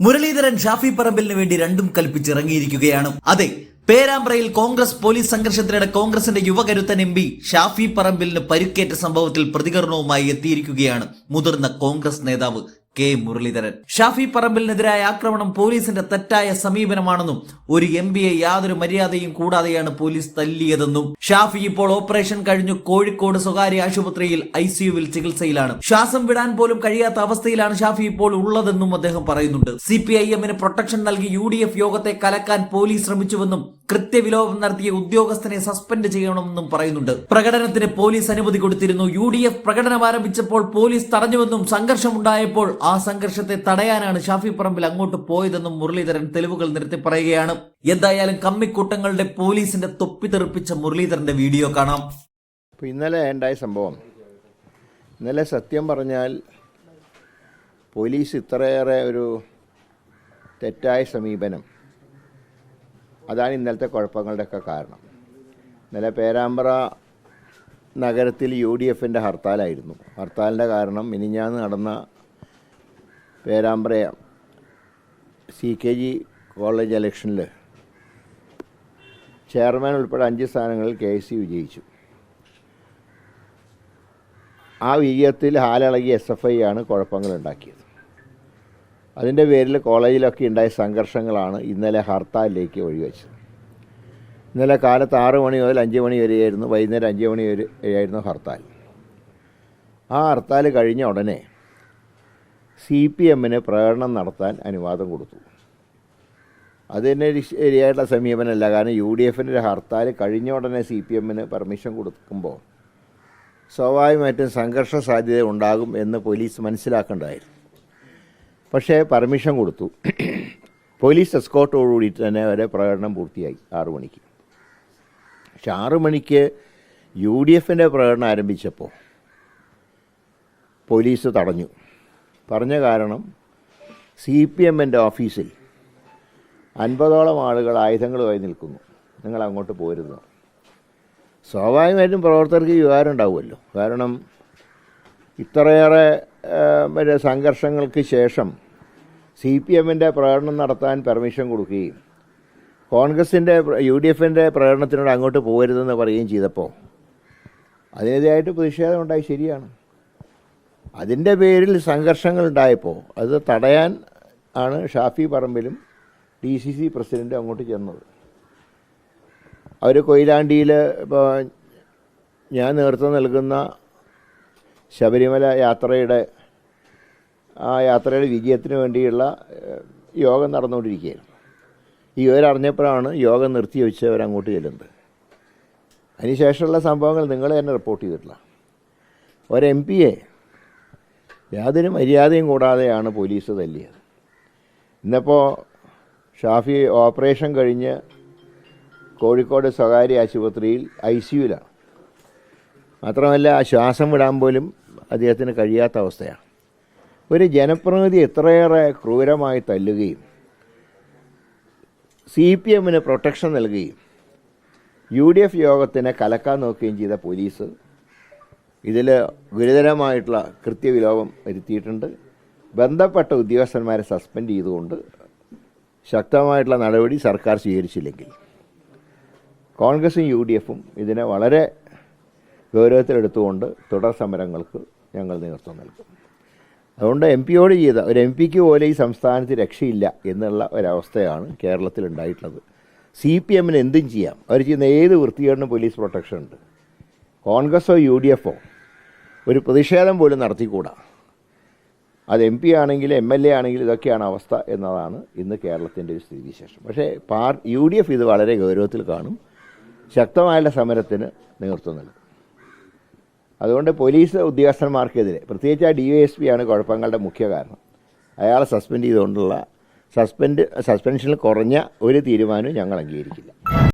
മുരളീധരൻ ഷാഫി പറമ്പിലിന് വേണ്ടി രണ്ടും കൽപ്പിച്ചിറങ്ങിയിരിക്കുകയാണ്. അതെ പേരാമ്പ്രയിൽ കോൺഗ്രസ് പോലീസ് സംഘർഷത്തിനിടെ കോൺഗ്രസിന്റെ യുവകരുത്തൻ എം പി ഷാഫി പറമ്പിലിന് പരിക്കേറ്റ സംഭവത്തിൽ പ്രതികരണവുമായി എത്തിയിരിക്കുകയാണ് മുതിർന്ന കോൺഗ്രസ് നേതാവ് കെ മുരളീധരൻ. ഷാഫി പറമ്പിലിനെതിരായ ആക്രമണം പോലീസിന്റെ തെറ്റായ സമീപനമാണെന്നും ഒരു എം യാതൊരു മര്യാദയും കൂടാതെയാണ് പോലീസ് തല്ലിയതെന്നും ഷാഫി ഇപ്പോൾ ഓപ്പറേഷൻ കഴിഞ്ഞു കോഴിക്കോട് സ്വകാര്യ ആശുപത്രിയിൽ ഐസിയുവിൽ ചികിത്സയിലാണ്. ശ്വാസം വിടാൻ പോലും കഴിയാത്ത അവസ്ഥയിലാണ് ഷാഫി ഇപ്പോൾ ഉള്ളതെന്നും അദ്ദേഹം പറയുന്നുണ്ട്. സി പി ഐ എമ്മിന് പ്രൊട്ടക്ഷൻ നൽകി യു ഡി എഫ് യോഗത്തെ കലക്കാൻ പോലീസ് ശ്രമിച്ചുവെന്നും കൃത്യവിലോപം നടത്തിയ ഉദ്യോഗസ്ഥനെ സസ്പെൻഡ് ചെയ്യണമെന്നും പറയുന്നുണ്ട്. പ്രകടനത്തിന് പോലീസ് അനുമതി കൊടുത്തിരുന്നു. യു ഡി എഫ് പ്രകടനം ആരംഭിച്ചപ്പോൾ പോലീസ് തടഞ്ഞുവെന്നും സംഘർഷമുണ്ടായപ്പോൾ ആ സംഘർഷത്തെ തടയാനാണ് ഷാഫി പറമ്പിൽ അങ്ങോട്ട് പോയതെന്നും മുരളീധരൻ തെളിവുകൾ നിരത്തി പറയുകയാണ്. എന്തായാലും കമ്മിക്കൂട്ടങ്ങളുടെ പോലീസിന്റെ തൊപ്പി തെറിപ്പിച്ച മുരളീധരന്റെ വീഡിയോ കാണാം. ഇന്നലെ ഉണ്ടായ സംഭവം. ഇന്നലെ സത്യം പറഞ്ഞാൽ പോലീസ് ഇത്രയേറെ ഒരു തെറ്റായ സമീപനം അതാണ് ഇന്നലത്തെ കുഴപ്പങ്ങളുടെയൊക്കെ കാരണം. ഇന്നലെ പേരാമ്പ്ര നഗരത്തിൽ യു ഡി എഫിന്റെ ഹർത്താലായിരുന്നു. ഹർത്താലിന്റെ കാരണം മിനിഞ്ഞാന്ന് നടന്ന Perambra C K G college ഇലക്ഷനിൽ ചെയർമാൻ ഉൾപ്പെടെ അഞ്ച് സ്ഥാനങ്ങളിൽ കെ എസ് സി വിജയിച്ചു. ആ വിജയത്തിൽ ഹാലിളകി എസ് എഫ് ഐ ആണ് കുഴപ്പങ്ങൾ ഉണ്ടാക്കിയത് അതിന്റെ പേരിൽ കോളേജിലൊക്കെ ഉണ്ടായ സംഘർഷങ്ങളാണ് ഇന്നലെ ഹർത്താലിലേക്ക് വഴിവെച്ചത്. ഇന്നലെ കാലത്ത് ആറ് മണി മുതൽ അഞ്ച് മണി വരെയായിരുന്നു വൈകുന്നേരം അഞ്ച് മണി വരെ ആയിരുന്നു ഹർത്താൽ. ആ ഹർത്താൽ കഴിഞ്ഞ ഉടനെ സി പി എമ്മിന് പ്രകടനം നടത്താൻ അനുവാദം കൊടുത്തു. അത് തന്നെ ഒരു ശരിയായിട്ടുള്ള സമീപനമല്ല കാരണം യു ഡി എഫിന്റെ ഒരു ഹർത്താൽ കഴിഞ്ഞ ഉടനെ സി പി എമ്മിന് പെർമിഷൻ കൊടുക്കുമ്പോൾ സ്വാഭാവികമായിട്ടും സംഘർഷ സാധ്യത ഉണ്ടാകും എന്ന് പോലീസ് മനസ്സിലാക്കേണ്ടതായിരുന്നു. പക്ഷേ പെർമിഷൻ കൊടുത്തു. പോലീസ് എസ്കോട്ടോടുകൂടി തന്നെ വരെ പ്രകടനം പൂർത്തിയായി ആറു മണിക്ക്. പക്ഷെ ആറു മണിക്ക് യു ഡി എഫിന്റെ പ്രകടനം ആരംഭിച്ചപ്പോൾ പോലീസ് തടഞ്ഞു. പറഞ്ഞ കാരണം സി പി എമ്മിന്റെ ഓഫീസിൽ അൻപതോളം ആളുകൾ ആയുധങ്ങളുമായി നിൽക്കുന്നു. നിങ്ങൾ അങ്ങോട്ട് പോരുന്നു സ്വാഭാവികമായിട്ടും പ്രവർത്തകർക്ക് വികാരം ഉണ്ടാവുമല്ലോ. കാരണം ഇത്രയേറെ മറ്റേ സംഘർഷങ്ങൾക്ക് ശേഷം സി പി എമ്മിന്റെ പ്രകടനം നടത്താൻ പെർമിഷൻ കൊടുക്കുകയും കോൺഗ്രസിന്റെ യു ഡി എഫിന്റെ പ്രകടനത്തിനോട് അങ്ങോട്ട് പോകരുതെന്ന് പറയുകയും ചെയ്തപ്പോൾ അതിനെതിരായിട്ട് പ്രതിഷേധം ഉണ്ടായി ശരിയാണ്. അതിന്റെ പേരിൽ സംഘർഷങ്ങൾ ഉണ്ടായപ്പോൾ അത് തടയാൻ ആണ് ഷാഫി പറമ്പിലും ഡി സി സി പ്രസിഡന്റും അങ്ങോട്ട് ചെന്നത്. അവർ കൊയിലാണ്ടിയിൽ ഇപ്പോൾ ഞാൻ നേതൃത്വം നൽകുന്ന ശബരിമല യാത്രയുടെ ആ യാത്രയുടെ വിജയത്തിന് വേണ്ടിയുള്ള യോഗം നടന്നുകൊണ്ടിരിക്കുകയായിരുന്നു. ഈ ഇവരറിഞ്ഞപ്പോഴാണ് യോഗം നിർത്തി വെച്ച് അവരങ്ങോട്ട് ചെല്ലുന്നത്. അതിനുശേഷമുള്ള സംഭവങ്ങൾ നിങ്ങൾ തന്നെ റിപ്പോർട്ട് ചെയ്തിട്ടില്ല. ഒരു എം പിയെ യാതൊരു മര്യാദയും കൂടാതെയാണ് പോലീസ് തല്ലിയത്. ഇന്നിപ്പോൾ ഷാഫി ഓപ്പറേഷൻ കഴിഞ്ഞ് കോഴിക്കോട് സ്വകാര്യ ആശുപത്രിയിൽ ഐ സിയുലാണ് മാത്രമല്ല ശ്വാസം വിടാൻ പോലും അദ്ദേഹത്തിന് കഴിയാത്ത അവസ്ഥയാണ്. ഒരു ജനപ്രതിനിധി എത്രയേറെ ക്രൂരമായി തല്ലുകയും സി പി എമ്മിന് പ്രൊട്ടക്ഷൻ നൽകുകയും യു ഡി എഫ് യോഗത്തിനെ കലക്കാൻ നോക്കുകയും ചെയ്ത പോലീസ് ഇതിൽ ഗുരുതരമായിട്ടുള്ള കൃത്യവിലോപം വരുത്തിയിട്ടുണ്ട്. ബന്ധപ്പെട്ട ഉദ്യോഗസ്ഥന്മാരെ സസ്പെൻഡ് ചെയ്തുകൊണ്ട് ശക്തമായിട്ടുള്ള നടപടി സർക്കാർ സ്വീകരിച്ചില്ലെങ്കിൽ കോൺഗ്രസും യു ഡി എഫും ഇതിനെ വളരെ ഗൗരവത്തിലെടുത്തുകൊണ്ട് തുടർ സമരങ്ങൾക്ക് ഞങ്ങൾ നേതൃത്വം നൽകും. അതുകൊണ്ട് എം പിയോട് ചെയ്ത ഒരു എം പിക്ക് പോലെ ഈ സംസ്ഥാനത്ത് രക്ഷയില്ല എന്നുള്ള ഒരവസ്ഥയാണ് കേരളത്തിൽ ഉണ്ടായിട്ടുള്ളത്. സി പി എമ്മിന് എന്തും ചെയ്യാം. അവർ ചെയ്യുന്ന ഏത് വൃത്തികേടിനും പോലീസ് പ്രൊട്ടക്ഷൻ ഉണ്ട്. കോൺഗ്രസോ യു ഡി എഫോ ഒരു പ്രതിഷേധം പോലും നടത്തിക്കൂടാ. അത് എം പി ആണെങ്കിൽ എം എൽ എ ആണെങ്കിൽ ഇതൊക്കെയാണ് അവസ്ഥ എന്നതാണ് ഇന്ന് കേരളത്തിന്റെ ഒരു സ്ഥിതിവിശേഷം. പക്ഷേ പാർ യു ഡി എഫ് ഇത് വളരെ ഗൗരവത്തിൽ കാണും. ശക്തമായുള്ള സമരത്തിന് നേതൃത്വം നൽകും. അതുകൊണ്ട് പോലീസ് ഉദ്യോഗസ്ഥന്മാർക്കെതിരെ പ്രത്യേകിച്ച് ആ ഡി വൈ എസ് പി ആണ് കുഴപ്പങ്ങളുടെ മുഖ്യ കാരണം. അയാളെ സസ്പെൻഡ് ചെയ്തുകൊണ്ടുള്ള സസ്പെൻഡ് സസ്പെൻഷനിൽ കുറഞ്ഞ ഒരു തീരുമാനവും ഞങ്ങൾ അംഗീകരിക്കില്ല.